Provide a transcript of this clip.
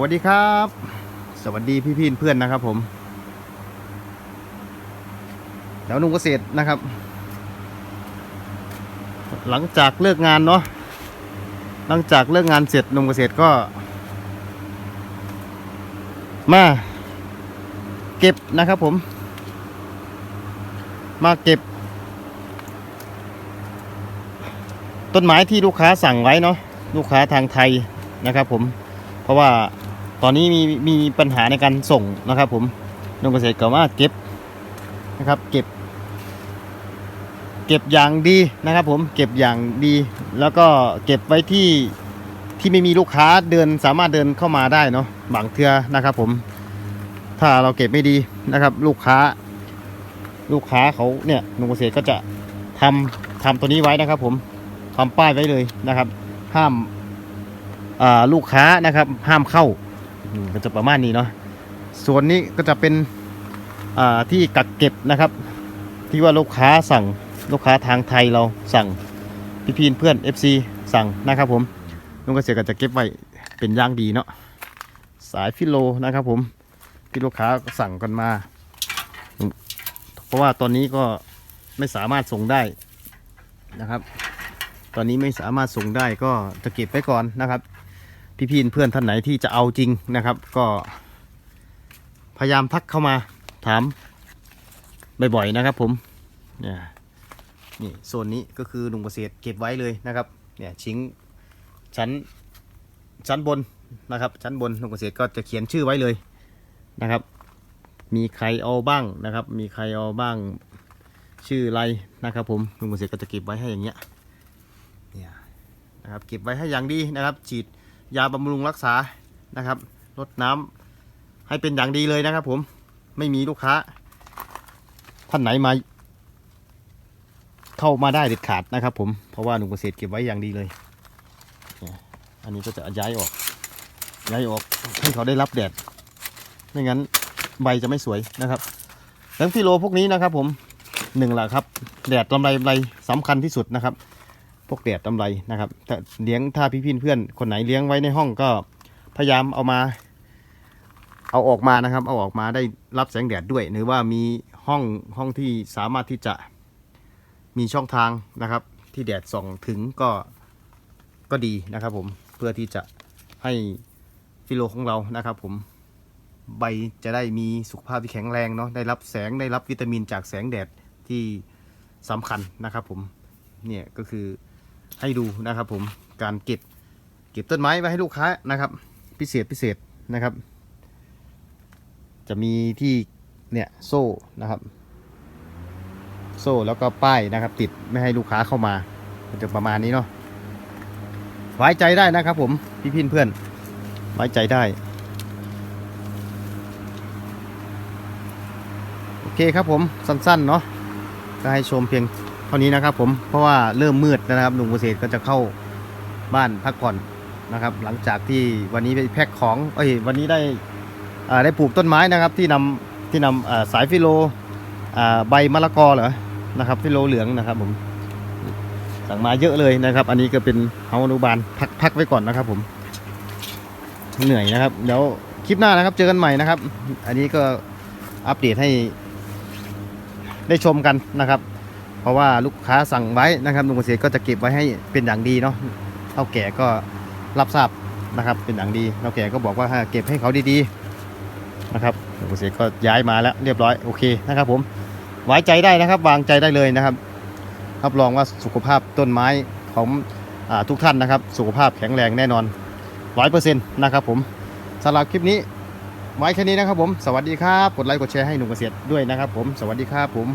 วัสดีครับ สวัสดีพี่พี่เพื่อนนะครับผมแล้วนุ่งเกษตรนะครับ หลังจากเลิกงานเนาะหลังจากเลิกงานเสร็จนุ่งเกษตรก็ มาเก็บนะครับผม มาเก็บ ต้นไม้ที่ลูกค้าสั่งไว้เนาะลูกค้าทางไทยนะครับผมเพราะว่า ตอนนี้มีมีปัญหาในการส่งนะครับ ผมนงเกษตรก็มาเก็บนะครับ เก็บ เก็บอย่างดีนะครับ ผมเก็บอย่างดี แล้วก็เก็บไว้ที่ที่ไม่มีลูกค้าเดินสามารถเดินเข้ามาได้เนาะบางเทือนะครับ ผม ถ้าเราเก็บไม่ดีนะครับ ลูกค้า ลูกค้าเขาเนี่ยนงเกษตรก็จะทำทำตัวนี้ไว้นะครับ ผมทำป้ายไว้เลยนะครับ ห้ามอ่าลูกค้านะครับ ห้ามเข้า ก็จะประมาณนี้เนาะส่วนนี้ก็จะเป็นที่กักเก็บนะครับ ที่ว่าลูกค้าสั่งลูกค้าทางไทยเราสั่งพี่พีนเพื่อน FC สั่งนะครับผมลุงเกษตรก็จะเก็บไว้เป็นย่างดีเนาะสายฟิโลนะครับผมที่ลูกค้าสั่งกันมา เพราะว่าตอนนี้ก็ไม่สามารถส่งได้นะครับ ตอนนี้ไม่สามารถส่งได้ก็จะเก็บไว้ก่อนนะครับ พี่พี่เพื่อนท่านไหนที่จะเอาจริงนะครับ ก็ พยายามทักเข้ามาถามบ่อยๆนะครับ ผมเนี่ยนี่โซนนี้ก็คือลุงเกษตรเก็บไว้เลยนะครับเนี่ยชิ้งชั้นชั้นบนนะครับ ชั้นบนลุงเกษตรก็จะเขียนชื่อไว้เลยนะครับ มีใครเอาบ้างนะครับ มีใครเอาบ้างชื่ออะไรนะครับผมลุงเกษตรก็จะเก็บไว้ให้อย่างเงี้ยเนี่ยนะครับเก็บไว้ให้อย่างดีนะครับ ฉีด ยาบำรุงรักษานะครับลดน้ำให้เป็นอย่างดีเลยนะครับผมไม่มีลูกค้า ท่านไหนมา เข้ามาได้เด็ดขาดนะครับผมเพราะว่าหนุ่มเกษตรเก็บไว้อย่างดีเลยเนี่ยอันนี้ก็จะย้ายออก ย้ายออกให้เขาได้รับแดดไม่งั้นใบจะไม่สวยนะครับแล้วฟิโลพวกนี้นะครับผมหนึ่งละครับ แดดลำไรลำไรสำคัญที่สุดนะครับ พวกแดดลำไรนะครับเลี้ยงถ้าพี่พี่เพื่อนคนไหนเลี้ยงไว้ในห้องก็พยายามเอามา เอาออกมานะครับ เอาออกมาได้รับแสงแดดด้วย หรือว่ามีห้องห้องที่สามารถที่จะมีช่องทางนะครับ ที่แดดส่องถึงก็ก็ดีนะครับ ผมเพื่อที่จะให้ฟิโลของเรานะครับ ผมใบจะได้มีสุขภาพที่แข็งแรงเนาะได้รับแสงได้รับวิตามินจากแสงแดดที่สำคัญนะครับ ผมเนี่ยก็คือ ให้ดูนะครับผมการเก็บเก็บต้นไม้ไว้ให้ลูกค้านะครับ พิเศษพิเศษนะครับ จะมีที่เนี่ยโซ่นะครับ โซ่แล้วก็ป้ายนะครับ ติดไม่ให้ลูกค้าเข้ามาจะประมาณนี้เนาะไว้ใจได้นะครับผมพี่พี่เพื่อนไว้ใจได้โอเคครับผมสั้นๆเนาะก็ให้ชมเพียง ท่านี้นะครับ ผมเพราะว่าเริ่มมืดนะครับหนุ่มเกษตรก็จะเข้าบ้านพักผ่อนนะครับ หลังจากที่วันนี้ไปแพ็คของเอ้ยวันนี้ได้ได้ปลูกต้นไม้นะครับ ที่นำที่นำสายฟิโลใบมะละกอเหรอนะครับฟิโลเหลืองนะครับ ผมสั่งมาเยอะเลยนะครับ อันนี้ก็เป็นเฮาอนุบาลพักพักไว้ก่อนนะครับ ผมเหนื่อยนะครับเดี๋ยวคลิปหน้านะครับเจอกันใหม่นะครับ อันนี้ก็อัปเดตให้ได้ชมกันนะครับ เพราะว่าลูกค้าสั่งไว้นะครับลุงเกษตรก็จะเก็บไว้ให้เป็นอย่างดีเนาะเท่าแก่ก็รับทราบนะครับ เป็นอย่างดีเท่าแก่ก็บอกว่าเก็บให้เขาดีๆนะครับลุงเกษตรก็ย้ายมาแล้วเรียบร้อยโอเคนะครับ ผมไว้ใจได้นะครับ วางใจได้เลยนะครับรับรองว่าสุขภาพต้นไม้ของอทุกท่านนะครับ สุขภาพแข็งแรงแน่นอนร้อยเปอร์เซ็นต์นะครับ ผมสำหรับคลิปนี้ไว้แค่นี้นะครับผม สวัสดีครับ กดไลค์ กดแชร์ให้หนุ่มเกษตรด้วยนะครับผม สวัสดีครับผม